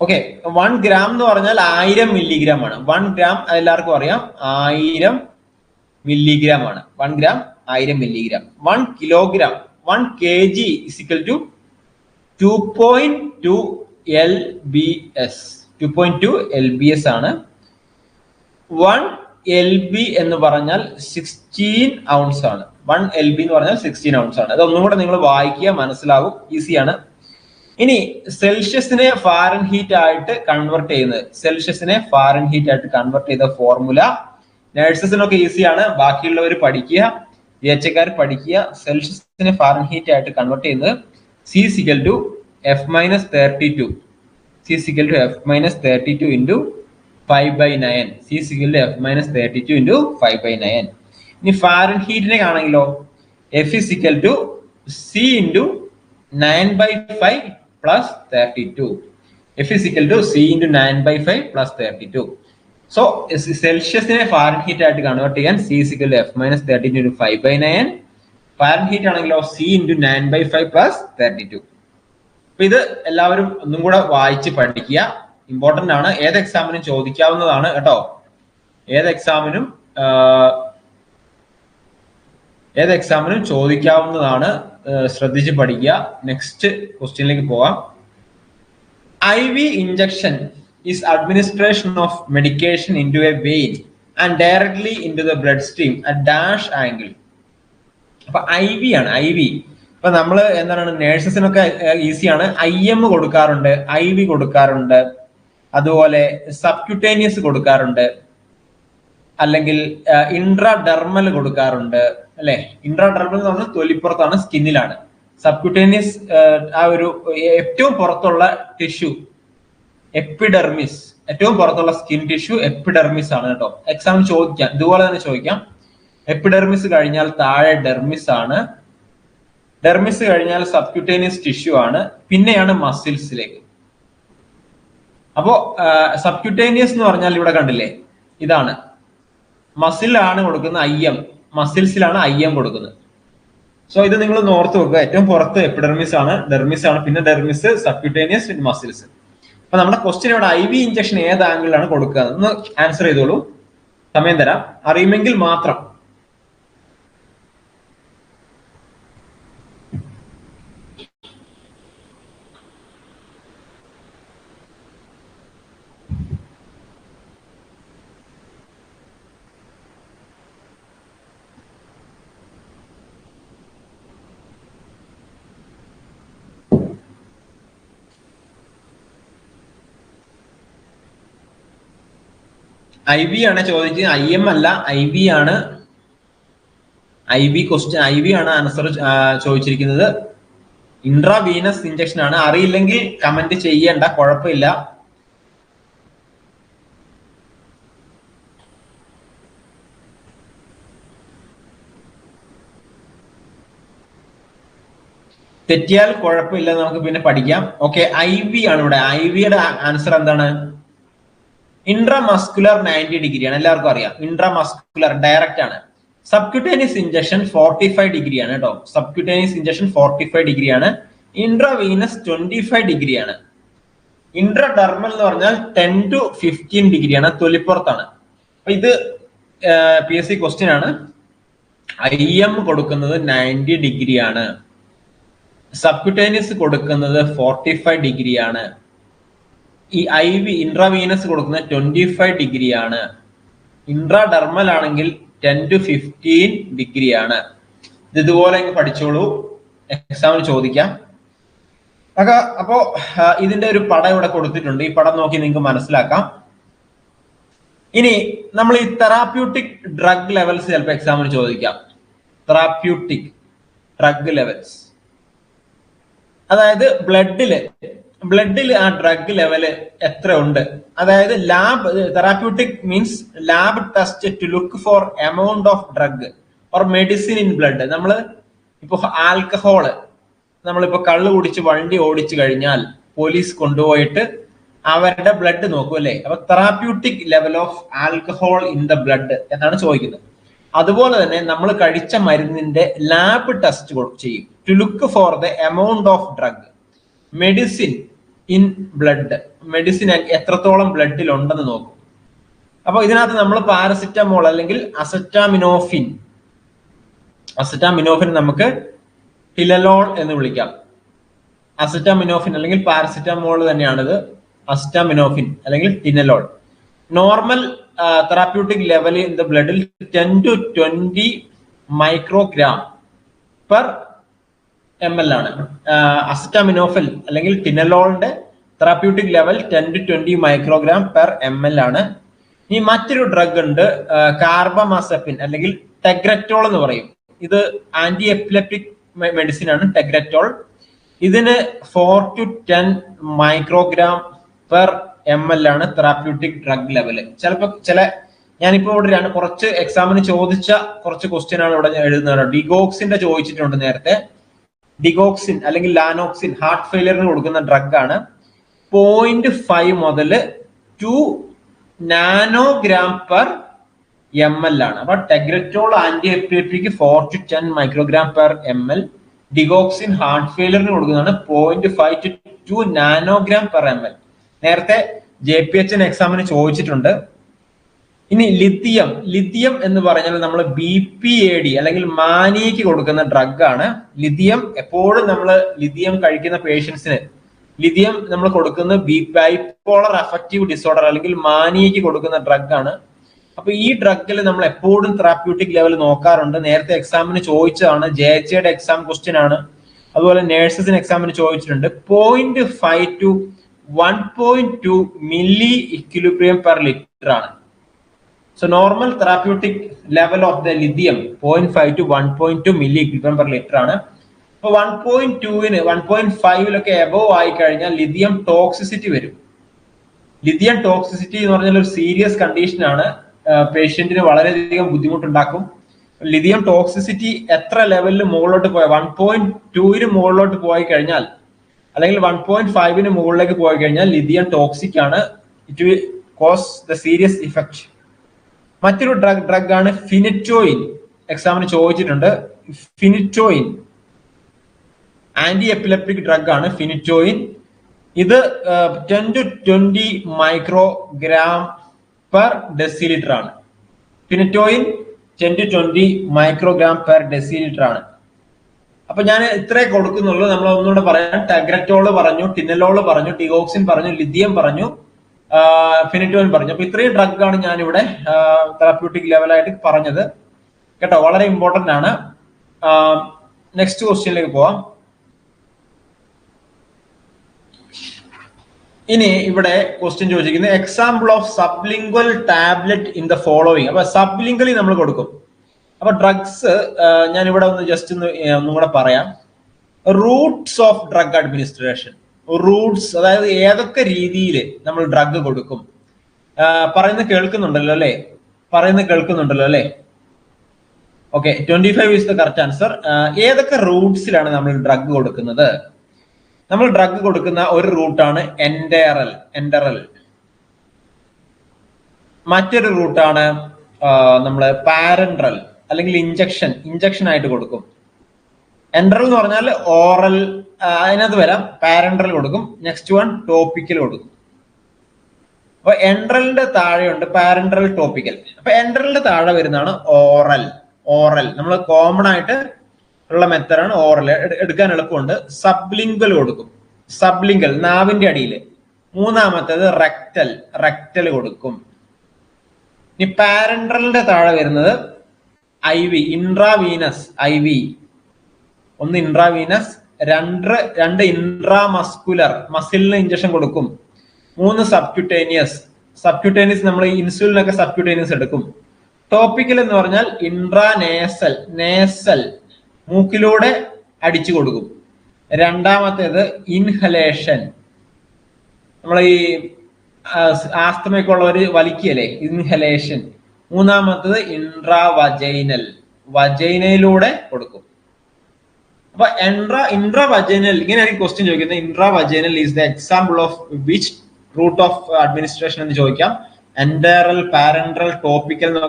Okay one gram എന്ന് പറഞ്ഞാൽ ആയിരം മില്ലിഗ്രാം ആണ്. വൺ ഗ്രാം എല്ലാവർക്കും അറിയാം ആയിരം മില്ലിഗ്രാം ആണ്. വൺ ഗ്രാം ആയിരം milligram one kilogram one K G is equal to two point two L B S two point two L B S ആണ്. വൺ എൽ ബി എന്ന് പറഞ്ഞാൽ സിക്സ്റ്റീൻ ഔൺസ് ആണ്. One L B എന്ന് പറഞ്ഞാൽ sixteen ounce ആണ്. അതൊന്നും കൂടെ നിങ്ങൾ വായിക്കുക മനസ്സിലാവും ഈസിയാണ് ഇനി സെൽഷ്യസിനെ ഫാരൻ ഹീറ്റ് ആയിട്ട് കൺവെർട്ട് ചെയ്യുന്നത്. സെൽഷ്യസിനെ ഫാരൻ ഹീറ്റ് ആയിട്ട് കൺവെർട്ട് ചെയ്ത ഫോർമുല നഴ്സസിനൊക്കെ ഈസിയാണ്. ബാക്കിയുള്ളവർ പഠിക്കുക പി പഠിക്കുക. സെൽഷ്യസിനെ ഫാരൻ ഹീറ്റ് ആയിട്ട് കൺവെർട്ട് ചെയ്യുന്നത് C equal to F minus thirty two C equal to F minus thirty two into five by nine C equal to F minus thirty two into five by nine ഇനി ഫാരൻ ഹീറ്റിനെ ആണെങ്കിലോ F is equal to C into nine by five plus thirty two F is equal to C into nine by five plus thirty so സെൽഷ്യസിനെ Fahrenheit ആയിട്ട് convert ചെയ്യാൻ C equal F minus thirty into five by nine Fahrenheit ആണെങ്കിലോ C into nine by five plus thirty two അപ്പൊ ഇത് എല്ലാവരും ഒന്നും കൂടെ വായിച്ച് പഠിക്കുക. ഇമ്പോർട്ടന്റ് ആണ്. ഏത് എക്സാമിനും ചോദിക്കാവുന്നതാണ് കേട്ടോ. ഏത് എക്സാമിനും ഏത് എക്സാമിനും ചോദിക്കാവുന്നതാണ്. ശ്രദ്ധിച്ച് പഠിക്കുക. നെക്സ്റ്റ് ക്വസ്റ്റ്യനിലേക്ക് പോവാം. I V injection is administration of medication in to a vein and directly in to the blood stream at dash angle അപ്പൊ ഐ വി ആണ് ഐ വി ഇപ്പൊ നമ്മൾ എന്താണ് നേഴ്സസിനൊക്കെ ഈസിയാണ് ഐ എം കൊടുക്കാറുണ്ട് ഐ വി കൊടുക്കാറുണ്ട്. അതുപോലെ സബ്ക്യൂട്ടേനിയസ് കൊടുക്കാറുണ്ട്. അല്ലെങ്കിൽ ഇൻട്രാ ഡെർമൽ കൊടുക്കാറുണ്ട്. അല്ലെ? ഇൻട്രാഡെർമൽ എന്ന് പറഞ്ഞാൽ തൊലിപ്പുറത്താണ് സ്കിന്നിലാണ് സബ്ക്യൂട്ടേനിയസ് ആ ഒരു ഏറ്റവും പുറത്തുള്ള ടിഷ്യൂ എപ്പിഡെർമിസ് ഏറ്റവും പുറത്തുള്ള സ്കിൻ ടിഷ്യൂ എപ്പിഡെർമിസ് ആണ് കേട്ടോ. എക്സാമിന് ചോദിക്കാം. ഇതുപോലെ തന്നെ ചോദിക്കാം. എപ്പിഡെർമിസ് കഴിഞ്ഞാൽ താഴെ ഡെർമിസ് ആണ്. ഡെർമിസ് കഴിഞ്ഞാൽ സബ്ക്യൂട്ടേനിയസ് ടിഷ്യൂ ആണ്. പിന്നെയാണ് മസിൽസിലേക്ക് അപ്പോ സബ്ക്യൂട്ടേനിയസ് എന്ന് പറഞ്ഞാൽ ഇവിടെ കണ്ടില്ലേ? ഇതാണ്. മസിലാണ് കൊടുക്കുന്ന ഐ എം മസിൽസിലാണ് ഐ എം കൊടുക്കുന്നത്. സോ ഇത് നിങ്ങൾ നോർത്ത് വെക്കുക. ഏറ്റവും പുറത്ത് എപ്പിഡെർമിസ് ആണ് ഡെർമിസ് ആണ്. പിന്നെ ഡെർമിസ് സബ്ക്യൂട്ടേനിയസ് പിന്നെ മസിൽസ് അപ്പൊ നമ്മുടെ ക്വസ്റ്റ്യൻ ഇവിടെ ഐ വി ഇഞ്ചക്ഷൻ ഏത് ആംഗിളിലാണ് കൊടുക്കുക? എന്ന് ആൻസർ ചെയ്തോളൂ. സമയം തരാം. അറിയുമെങ്കിൽ മാത്രം. ഐ ബി ആണ് ചോദിച്ചത്. ഐ എം അല്ല. ഐ ബി ആണ്. I B question I B ആണ് ആൻസർ ചോദിച്ചിരിക്കുന്നത്. ഇൻട്രാ വീനസ് ഇഞ്ചക്ഷൻ ആണ്. അറിയില്ലെങ്കിൽ കമന്റ് ചെയ്യേണ്ട. കുഴപ്പമില്ല. തെറ്റിയാൽ കുഴപ്പമില്ല നമുക്ക് പിന്നെ പഠിക്കാം. ഓക്കെ ഐ വി ആണ് ഇവിടെ. ഐ വിയുടെ ആൻസർ എന്താണ്? ഇൻട്രാമസ്കുലർ നയന്റി ഡിഗ്രി ആണ് എല്ലാവർക്കും അറിയാം. ഇൻട്രാമസ്കുലർ ഡയറക്റ്റ് ആണ്. Subcutaneous injection forty five degree ആണ് കേട്ടോ subcutaneous injection forty five degree ആണ് ഇൻട്രാവീനസ് ട്വന്റി ഫൈവ് ഡിഗ്രി ആണ് ഇൻട്രാഡെർമൽ എന്ന് പറഞ്ഞാൽ ടെൻ ടു ഫിഫ്റ്റീൻ ഡിഗ്രി ആണ് തൊലിപ്പുറത്താണ്. അപ്പൊ ഇത് പി എസ് സി ക്വസ്റ്റ്യൻ ആണ്. ഐ എം കൊടുക്കുന്നത് നയന്റി ഡിഗ്രി ആണ് സബ്ക്യൂട്ടേനിയസ് കൊടുക്കുന്നത് ഫോർട്ടി ഫൈവ് ഡിഗ്രി ആണ് ഈ ഐ വി ഇൻട്രാവീനസ് കൊടുക്കുന്നത് ട്വന്റി ഫൈവ് ഡിഗ്രി ആണ് ഇൻട്രാ ഡെർമൽ ആണെങ്കിൽ ടെൻ ടു ഫിഫ്റ്റീൻ ഡിഗ്രി ആണ് ഇത് ഇതുപോലെ പഠിച്ചോളൂ. എക്സാമിന് ചോദിക്കാം. അപ്പൊ അപ്പോ ഇതിന്റെ ഒരു പടം ഇവിടെ കൊടുത്തിട്ടുണ്ട്. ഈ പടം നോക്കി നിങ്ങൾക്ക് മനസ്സിലാക്കാം. ഇനി നമ്മൾ ഈ തെറാപ്യൂട്ടിക് ഡ്രഗ് ലെവൽസ് ചിലപ്പോൾ എക്സാമിന് ചോദിക്കാം. തെറാപ്യൂട്ടിക് ഡ്രഗ് ലെവൽസ് അതായത് ബ്ലഡിൽ ബ്ലഡിൽ ആ ഡ്രഗ് ലെവൽ എത്ര ഉണ്ട്? അതായത് lab therapeutic means lab test to look for amount of drug or medicine in blood നമ്മൾ ഇപ്പോൾ ആൽക്കഹോൾ നമ്മളിപ്പോ കള്ള് കുടിച്ച് വണ്ടി ഓടിച്ചു കഴിഞ്ഞാൽ പോലീസ് കൊണ്ടുപോയിട്ട് അവരുടെ ബ്ലഡ് നോക്കും അല്ലേ? അപ്പൊ therapeutic level of alcohol in the blood എന്നാണ് ചോദിക്കുന്നത്. അതുപോലെ തന്നെ നമ്മൾ കഴിച്ച മരുന്നിന്റെ ലാബ് ടെസ്റ്റ് ചെയ്യും. To look for the amount of drug medicine in blood medicine എത്രത്തോളം ബ്ലഡിൽ ഉണ്ടെന്ന് നോക്കും. അപ്പൊ ഇതിനകത്ത് നമ്മൾ പാരസിറ്റമോൾ അല്ലെങ്കിൽ അസറ്റാമിനോഫിൻ അസറ്റാമിനോഫിൻ നമുക്ക് ടിലലോൾ എന്ന് വിളിക്കാം. അസറ്റാമിനോഫിൻ അല്ലെങ്കിൽ പാരസിറ്റമോൾ തന്നെയാണിത്. അസറ്റാമിനോഫിൻ അല്ലെങ്കിൽ Tylenol normal therapeutic level in the ബ്ലഡിൽ ten to twenty microgram per M L ആണ്. അസറ്റാമിനോഫിൽ അല്ലെങ്കിൽ ടിനലോളിന്റെ therapeutic level ten to twenty microgram per M L ആണ്. ഈ മറ്റൊരു ഡ്രഗ് ഉണ്ട് കാർബമാസെപ്പിൻ അല്ലെങ്കിൽ ടെഗ്രറ്റോൾ എന്ന് പറയും. ഇത് ആന്റി എപ്പിലെപ്റ്റിക് മെഡിസിൻ ആണ് ടെഗ്രറ്റോൾ ഇതിന് four to ten microgram per M L ആണ് തെറാപ്യൂട്ടിക് ഡ്രഗ് ലെവൽ ചിലപ്പോൾ ചില ഞാനിപ്പോ ഇവിടെ രണ്ട് കുറച്ച് എക്സാമിന് ചോദിച്ച കുറച്ച് ക്വസ്റ്റ്യൻ ആണ് ഇവിടെ എഴുതുന്നത്. ഡിഗോക്സിന്റെ ചോദിച്ചിട്ടുണ്ട് നേരത്തെ. ഡിഗോക്സിൻ അല്ലെങ്കിൽ ലാനോക്സിൻ ഹാർട്ട് ഫെയിലിയറിന് കൊടുക്കുന്ന ഡ്രഗ് ആണ്. പോയിന്റ് ഫൈവ് മുതൽ two nanogram per M L ആണ്. അപ്പൊ Tegretol anti epileptic four to ten microgram per M L digoxin heart ഫെയിലിയറിന് കൊടുക്കുന്നതാണ് point five to two nanogram per M L നേരത്തെ ജെ പി എച്ച് എക്സാമിന് ചോദിച്ചിട്ടുണ്ട്. ഇനി lithium lithium എന്ന് പറഞ്ഞാൽ നമ്മൾ ബി പി എ ഡി അല്ലെങ്കിൽ മാനിയയ്ക്ക് കൊടുക്കുന്ന ഡ്രഗ് ആണ്. ലിഥിയം എപ്പോഴും നമ്മൾ ലിഥിയം കഴിക്കുന്ന പേഷ്യൻസിന് ലിഥിയം നമ്മൾ കൊടുക്കുന്ന ബി ബൈപോളർ അഫക്റ്റീവ് ഡിസോർഡർ അല്ലെങ്കിൽ മാനിയയ്ക്ക് കൊടുക്കുന്ന ഡ്രഗ് ആണ്. അപ്പൊ ഈ ഡ്രഗിൽ നമ്മൾ എപ്പോഴും തെറാപ്യൂട്ടിക് ലെവൽ നോക്കാറുണ്ട്. നേരത്തെ എക്സാമിന് ചോദിച്ചതാണ്. ജെ എച്ച് എയുടെ എക്സാം ക്വസ്റ്റ്യൻ ആണ്. അതുപോലെ നേഴ്സസിന് എക്സാമിന് ചോദിച്ചിട്ടുണ്ട്. Point five to one point two milli equilibrium per litre ആണ്. So normal therapeutic level of the lithium point five to one point two milli equilibrium per litre ആണ്. അപ്പൊ one point ടുവിന് one point ഫൈവിലൊക്കെ above ആയി കഴിഞ്ഞാൽ lithium toxicity വരും. Lithium toxicity എന്ന് പറഞ്ഞാൽ ഒരു സീരിയസ് കണ്ടീഷൻ ആണ്. പേഷ്യന്റിന് വളരെയധികം ബുദ്ധിമുട്ടുണ്ടാക്കും. ലിഥിയം ടോക്സിസിറ്റി എത്ര ലെവലിൽ മുകളിലോട്ട് പോയ വൺ പോയിന്റ് ടുവിന് മുകളിലോട്ട് പോയി കഴിഞ്ഞാൽ അല്ലെങ്കിൽ വൺ പോയിന്റ് ഫൈവിന് മുകളിലേക്ക് പോയി കഴിഞ്ഞാൽ ലിഥിയം ടോക്സിക് ആണ്. It will cause the serious effect മറ്റൊരു ഡ്രഗ് ഡ്രഗ് ആണ് ഫിനിറ്റോയിൻ എക്സാമിന് ചോദിച്ചിട്ടുണ്ട്. ഫിനിറ്റോയിൻ ആന്റി എപ്പിലെപ്റ്റിക് ഡ്രഗ് ആണ് ഫിനിറ്റോയിൻ ഇത് ten to twenty microgram per decilitre ആണ്. Phenytoin ten to twenty microgram per decilitre ആണ്. അപ്പൊ ഞാൻ ഇത്രേ കൊടുക്കുന്നുള്ളൂ. നമ്മൾ ഒന്നുകൂടെ പറയാം. ടഗ്രറ്റോൾ പറഞ്ഞു ടിനലോൾ പറഞ്ഞു ഡിഗോക്സിൻ പറഞ്ഞു ലിഥിയം പറഞ്ഞു. ഫിനിറ്റോയിൻ പറഞ്ഞു. അപ്പൊ ഇത്രയും ആണ് ഞാൻ ഇവിടെ തെറാപ്യൂട്ടിക് ലെവലായിട്ട് പറഞ്ഞത്. കേട്ടോ വളരെ ഇമ്പോർട്ടന്റ് ആണ്. നെക്സ്റ്റ് ക്വസ്റ്റ്യനിലേക്ക് പോവാം. ഇനി ഇവിടെ ക്വസ്റ്റ്യൻ ചോദിച്ചിരിക്കുന്നത് example of sublingual tablet in the following അപ്പൊ സബ്ലിംഗ്വലി നമ്മൾ കൊടുക്കും. അപ്പൊ ഡ്രഗ്സ് ഞാൻ ഇവിടെ ഒന്ന് ജസ്റ്റ് ഒന്ന് ഒന്നും കൂടെ പറയാം. Routes of drug administration routes അതായത് ഏതൊക്കെ രീതിയിൽ നമ്മൾ ഡ്രഗ് കൊടുക്കും. പറയുന്ന കേൾക്കുന്നുണ്ടല്ലോ അല്ലെ? പറയുന്ന കേൾക്കുന്നുണ്ടല്ലോ അല്ലെ? Okay twenty five is the correct answer ഏതൊക്കെ റൂട്ട്സിലാണ് നമ്മൾ ഡ്രഗ് കൊടുക്കുന്നത്? നമ്മൾ ഡ്രഗ് കൊടുക്കുന്ന ഒരു റൂട്ടാണ് എൻഡേറൽ എൻഡറൽ മറ്റൊരു റൂട്ടാണ് നമ്മൾ പാരൻട്രൽ അല്ലെങ്കിൽ ഇഞ്ചക്ഷൻ ഇഞ്ചക്ഷൻ ആയിട്ട് കൊടുക്കും. എൻഡറൽ എന്ന് പറഞ്ഞാൽ ഓറൽ അതിനകത്ത് വരാം. പാരൻട്രൽ കൊടുക്കും. നെക്സ്റ്റ് വൺ ടോപ്പിക്കൽ കൊടുക്കും. അപ്പൊ എൻട്രലിന്റെ താഴെയുണ്ട് പാരൻട്രൽ ടോപ്പിക്കൽ അപ്പൊ എൻട്രലിന്റെ താഴെ വരുന്നതാണ് ഓറൽ ഓറൽ നമ്മൾ കോമൺ ആയിട്ട് ഉള്ള മെത്തഡാണ് ഓറൽ എടുക്കാൻ എളുപ്പമുണ്ട്. സബ്ലിംഗൽ കൊടുക്കും. സബ്ലിംഗൽ നാവിന്റെ അടിയിൽ മൂന്നാമത്തേത് റെക്ടൽ റെക്ടൽ കൊടുക്കും. ഇനി പാരൻട്രലിന്റെ താഴെ വരുന്നത് I V intravenous I V ഒന്ന് ഇൻട്രാവീനസ് രണ്ട് രണ്ട് ഇൻട്രാമസ്കുലർ മസിലിന് ഇഞ്ചക്ഷൻ കൊടുക്കും. മൂന്ന് സബ്ക്യൂട്ടേനിയസ് സബ്ക്യൂട്ടേനിയസ് നമ്മൾ ഇൻസുലിനൊക്കെ സബ്ക്യൂട്ടേനിയസ് എടുക്കും. ടോപ്പിക്കൽ എന്ന് പറഞ്ഞാൽ ഇൻട്രാനേസൽ നേസൽ മൂക്കിലൂടെ അടിച്ചു കൊടുക്കും. രണ്ടാമത്തേത് ഇൻഹലേഷൻ നമ്മൾ ഈ ആസ്തമയൊക്കെ ഉള്ളവർ വലിക്കല്ലേ ഇൻഹലേഷൻ മൂന്നാമത്തത് ഇൻട്രാവജൈനൽ വജൈനയിലൂടെ കൊടുക്കും. അപ്പൊ എൻട്രാ ഇൻട്രാ വജൈനൽ ഇങ്ങനെയായിരിക്കും ക്വസ്റ്റ്യൻ ചോദിക്കുന്നത്. Intra is the example of which route of administration എന്ന് ചോദിക്കാം. എൻഡറൽ പാരൻട്രൽ ടോപ്പിക്കൽ